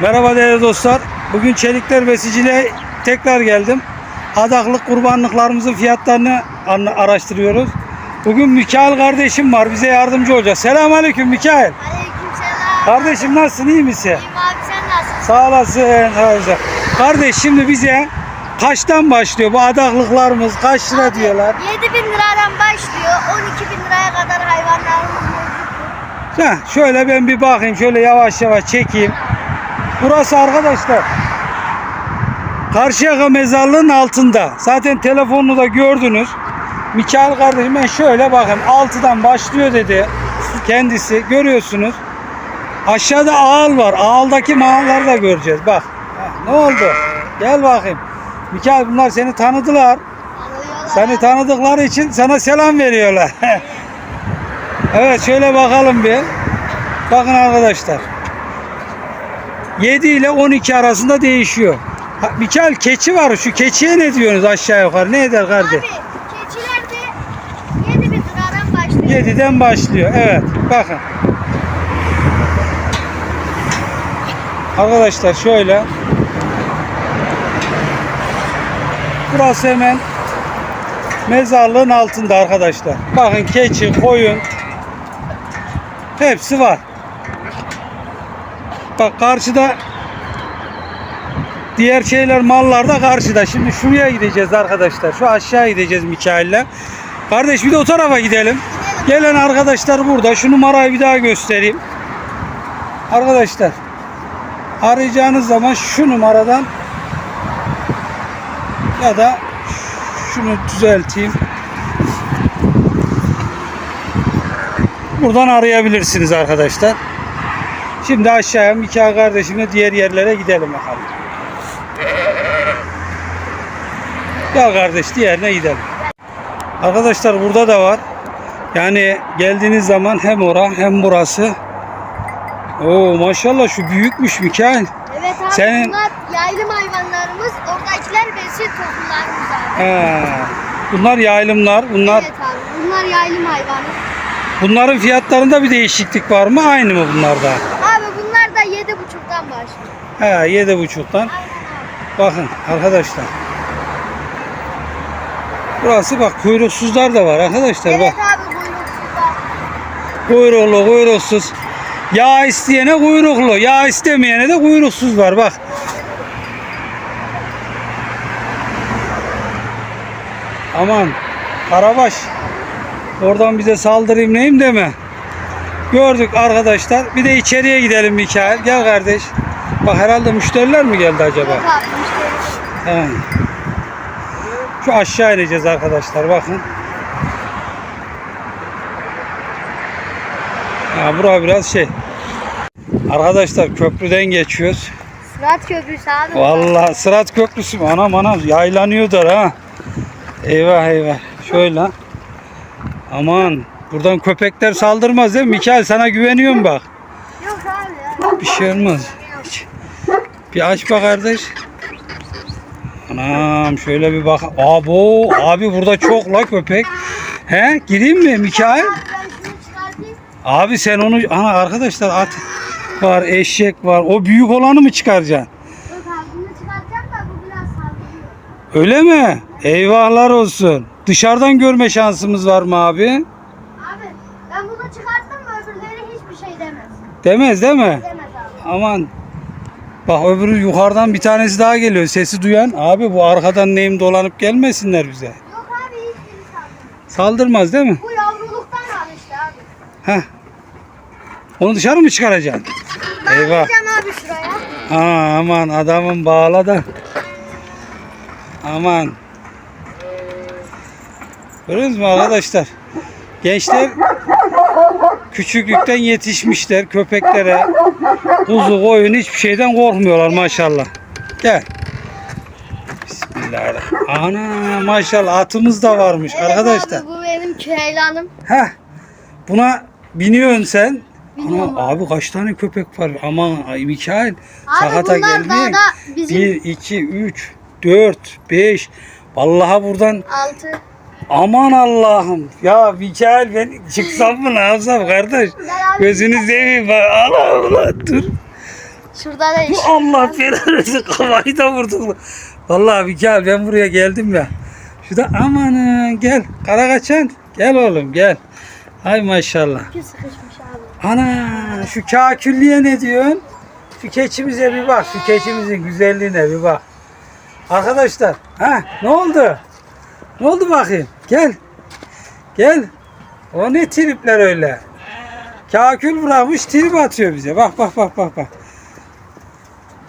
Merhaba değerli dostlar. Bugün Çelikler Besiciliğe tekrar geldim. Adaklık kurbanlıklarımızın fiyatlarını araştırıyoruz. Bugün Mikail kardeşim var. Bize yardımcı olacak. Selamünaleyküm Mikail. Aleykümselam. Kardeşim nasılsın? iyi misin? İyiyim abi sen nasılsın? Sağ olasın. Sağ olasın. Kardeş şimdi bize kaçtan başlıyor bu adaklıklarımız? Kaç lira diyorlar? 7 bin liradan başlıyor. 12 bin liraya kadar hayvanlarımız mevcut. Heh, şöyle ben bir bakayım. Şöyle yavaş yavaş çekeyim. Burası arkadaşlar. Karşıyaka mezarlığın altında. Zaten telefonunu da gördünüz. Mikail kardeşim ben şöyle bakayım. 6'dan başlıyor dedi. Kendisi görüyorsunuz. Aşağıda ağal var. Ağaldaki mağaları da göreceğiz. Bak. Ne oldu? Gel bakayım. Mikail bunlar seni tanıdılar. Seni tanıdıkları için sana selam veriyorlar. evet şöyle bakalım bir. Bakın arkadaşlar. 7 ile 12 arasında değişiyor. Ha, Mikael keçi var. Şu keçiye ne diyorsunuz aşağı yukarı? Ne eder kardeş? Abi keçiler de 7 bin liradan başlıyor. 7'den başlıyor. Evet. Bakın. Arkadaşlar şöyle. Burası hemen mezarlığın altında arkadaşlar. Bakın keçi, koyun hepsi var. Bak karşıda diğer şeyler mallar da karşıda. Şimdi şuraya gideceğiz arkadaşlar. Şu aşağı gideceğiz Mikail'le. Kardeş bir de o tarafa gidelim. Gelen arkadaşlar burada. Şu numarayı bir daha göstereyim. Arkadaşlar arayacağınız zaman şu numaradan ya da şunu düzelteyim. Buradan arayabilirsiniz arkadaşlar. Şimdi aşağıya Mika kardeşimle diğer yerlere gidelim bakalım. Gel kardeş diğerine gidelim. Arkadaşlar burada da var. Yani geldiğiniz zaman hem ora hem burası. Oo maşallah şu büyükmüş Mikail. Evet abi Senin- bunlar yaylım hayvanlarımız. Oradakiler besi tohumlarımız abi. He. Bunlar yaylımlar. Bunlar Evet abi bunlar yaylım hayvanı. bunların fiyatlarında bir değişiklik var mı? Aynı mı bunlarda? Abi bunlar da 7,5'tan başlıyor. He, yedi buçuktan. Bakın arkadaşlar. Burası bak kuyruksuzlar da var arkadaşlar Evet bak. abi kuyruksuzlar. Kuyruklu, kuyruksuz. Yağ isteyene kuyruklu, yağ istemeyene de kuyruksuz var bak. Aman Karabaş. Oradan bize saldırayım neyim deme. Gördük arkadaşlar. Bir de içeriye gidelim Mikail. Gel kardeş. Bak herhalde müşteriler mi geldi acaba? Yok abi. He. Şu aşağı ineceğiz arkadaşlar bakın. Ya bura biraz şey. Arkadaşlar köprüden geçiyoruz. Sırat köprüsü abi. Vallahi Sırat Köprüsü mü? Anam anam yaylanıyorlar ha. Eyvah eyvah. Şöyle. Aman buradan köpekler saldırmaz değil mi? Mikael sana güveniyorum bak. Yok abi ya. Bir şey olmaz. Hiç. Bir aç bak kardeş. Anam şöyle bir bak. Abo abi burada çok la köpek. He gireyim mi Mikail? Abi sen onu ana arkadaşlar at var eşek var. O büyük olanı mı çıkaracaksın? Yok abi bunu çıkartacağım da bu biraz saldırıyor. Öyle mi? Eyvahlar olsun. Dışarıdan görme şansımız var mı abi? Abi ben bunu çıkarttım mı öbürleri hiçbir şey demez. Değil mi? Demez abi. Aman. Bak öbürü yukarıdan bir tanesi daha geliyor. Sesi duyan. Abi bu arkadan neyim dolanıp gelmesinler bize. Yok abi hiçbiri saldırmıyor. Saldırmaz değil mi? Bu yavruluktan al işte abi. Heh. Onu dışarı mı çıkaracaksın? Eyvah. Abi şuraya. Ha, aman adamın bağla da. Aman. Görüyorsunuz mu arkadaşlar? Gençler küçüklükten yetişmişler köpeklere. Kuzu, koyun hiçbir şeyden korkmuyorlar maşallah. Gel. Bismillahirrahmanirrahim. Ana maşallah atımız da varmış Evet arkadaşlar. abi bu benim köylanım. Heh. Buna biniyorsun sen. Biniyorum Ana, abi kaç tane köpek var? Aman ay Mikail. Abi sakata gelmeyin. bizim- 1, 2, 3, 4, 5. Vallahi buradan Altı. Aman Allah'ım. Ya Mikail ben çıksam mı ne yapsam kardeş? Gözünü seveyim. bak. Allah Allah dur. Şurada da iş. Allah belanı kafayı da vurduk. Vallahi Mikael ben buraya geldim ya. Şurada amanın gel kara kaçan gel oğlum gel. Hay maşallah. Ana şu kaküllüye ne diyorsun? Şu keçimize bir bak. Şu keçimizin güzelliğine bir bak. Arkadaşlar ha ne oldu? Ne oldu bakayım? Gel. Gel. O ne tripler öyle? Kakül bırakmış trip atıyor bize. Bak bak bak bak bak.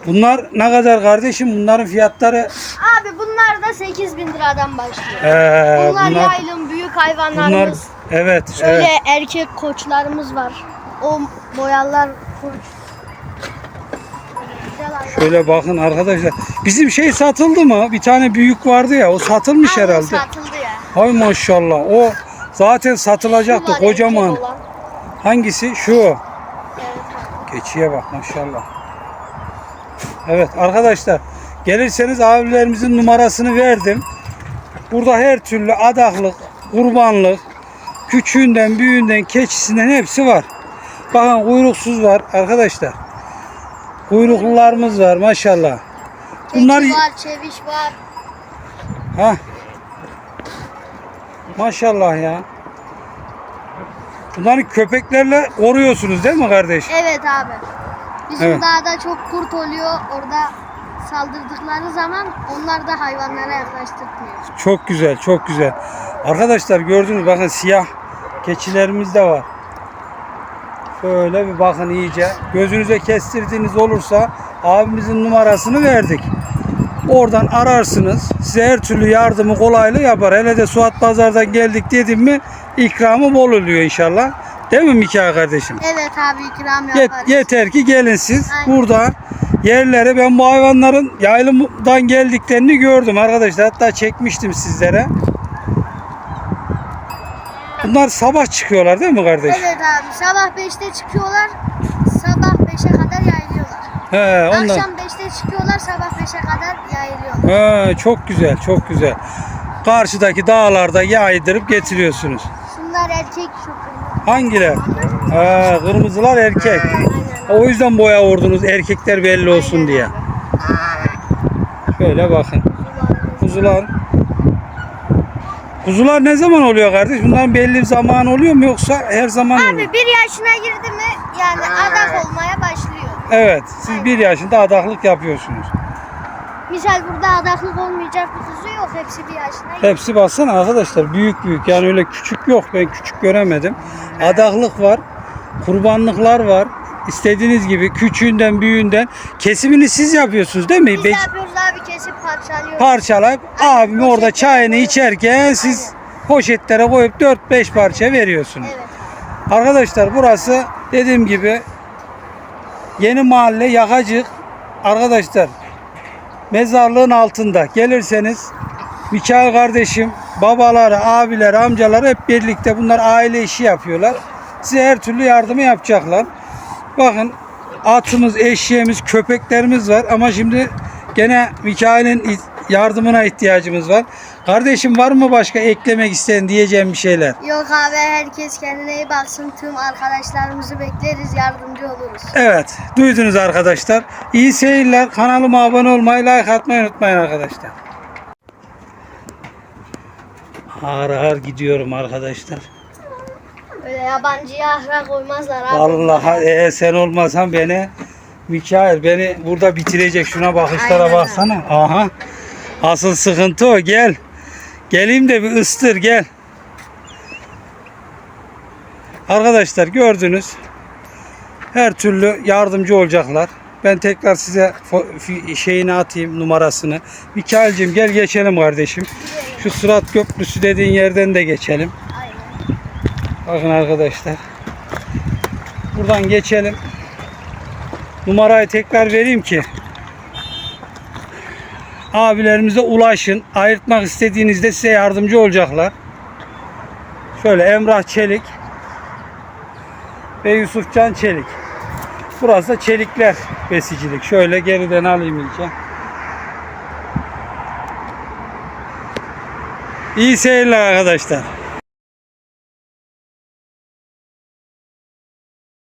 Bunlar ne kadar kardeşim? Bunların fiyatları Abi bunlar da 8000 bin liradan başlıyor. ee, bunlar, bunlar, yaylım büyük bunlar hayvanlarımız. evet Şöyle evet. erkek koçlarımız var. O boyalar koç. Şöyle bakın arkadaşlar. Bizim şey satıldı mı? Bir tane büyük vardı ya. O satılmış o herhalde. satıldı ya. Hay maşallah. O zaten satılacaktı kocaman. erkek olan. Hangisi? Şu. Evet abi. Keçiye bak maşallah. Evet arkadaşlar. Gelirseniz abilerimizin numarasını verdim. Burada her türlü adaklık, kurbanlık, küçüğünden, büyüğünden, keçisinden hepsi var. Bakın kuyruksuz var arkadaşlar. Kuyruklularımız var maşallah. Bunlar Keçi var, çeviş var. ha. Maşallah ya. Bunları köpeklerle koruyorsunuz değil mi kardeş? Evet abi. Bizim Evet. dağda çok kurt oluyor. Orada saldırdıkları zaman onlar da hayvanlara yaklaştırmıyor. Çok güzel, çok güzel. Arkadaşlar gördünüz bakın siyah keçilerimiz de var. Şöyle bir bakın iyice. Gözünüze kestirdiğiniz olursa abimizin numarasını verdik. Oradan ararsınız. Size her türlü yardımı kolaylı yapar. Hele de Suat Pazar'dan geldik dedim mi ikramı bol oluyor inşallah. Değil mi Mika kardeşim? Evet abi ikram Yet- yaparız. yeter ki gelin siz. Aynen. Burada yerlere ben bu hayvanların yaylımdan geldiklerini gördüm arkadaşlar. Hatta çekmiştim sizlere. Bunlar sabah çıkıyorlar değil mi kardeş? Evet abi sabah 5'te çıkıyorlar. Sabah 5'e kadar yayılıyorlar. He, onlar. Akşam 5'te çıkıyorlar sabah 5'e kadar yayılıyorlar. He, çok güzel, çok güzel. Karşıdaki dağlarda yaydırıp getiriyorsunuz. Şunlar erkek şu kırmızı. Hangiler? He, kırmızılar erkek. O yüzden boya vurdunuz erkekler belli olsun diye. Şöyle bakın. Kuzular. Kuzular ne zaman oluyor kardeş? Bunların belli bir zaman oluyor mu yoksa her zaman oluyor? Abi bir yaşına girdi mi yani adak olmaya başlıyor. Evet, siz bir yaşında adaklık yapıyorsunuz. Misal burada adaklık olmayacak bir kuzu yok. Hepsi bir yaşına girdi. Hepsi baksana arkadaşlar büyük büyük yani öyle küçük yok ben küçük göremedim. Adaklık var, kurbanlıklar var. İstediğiniz gibi küçüğünden büyüğünden kesimini siz yapıyorsunuz değil mi? Biz Be- yapıyoruz abi kesip parçalıyoruz. parçalayıp abim orada çayını içerken siz poşetlere koyup 4-5 parça veriyorsunuz. Evet. Arkadaşlar burası dediğim gibi yeni mahalle Yakacık. Arkadaşlar mezarlığın altında gelirseniz Mikail kardeşim, babaları, abileri, amcaları hep birlikte bunlar aile işi yapıyorlar. Size her türlü yardımı yapacaklar. Bakın atımız, eşeğimiz, köpeklerimiz var ama şimdi gene Mikail'in yardımına ihtiyacımız var. Kardeşim var mı başka eklemek isteyen diyeceğim bir şeyler? Yok abi herkes kendine iyi baksın. Tüm arkadaşlarımızı bekleriz. Yardımcı oluruz. Evet, duydunuz arkadaşlar. İyi seyirler. Kanalıma abone olmayı, like atmayı unutmayın arkadaşlar. Ağır ağır gidiyorum arkadaşlar. Yabancıya ahra koymazlar abi. Vallahi eğer sen olmasan beni Mikail beni burada bitirecek. Şuna bakışlara Aynen baksana. Aha. Asıl sıkıntı o. Gel. Geleyim de bir ıstır gel. Arkadaşlar gördünüz. Her türlü yardımcı olacaklar. Ben tekrar size şeyini atayım numarasını. Mikail'cim gel geçelim kardeşim. Şu Sırat Köprüsü dediğin yerden de geçelim. Bakın arkadaşlar. Buradan geçelim. Numarayı tekrar vereyim ki abilerimize ulaşın. Ayırtmak istediğinizde size yardımcı olacaklar. Şöyle Emrah Çelik ve Yusufcan Çelik. Burası da Çelikler besicilik. Şöyle geriden alayım iyice. İyi seyirler arkadaşlar.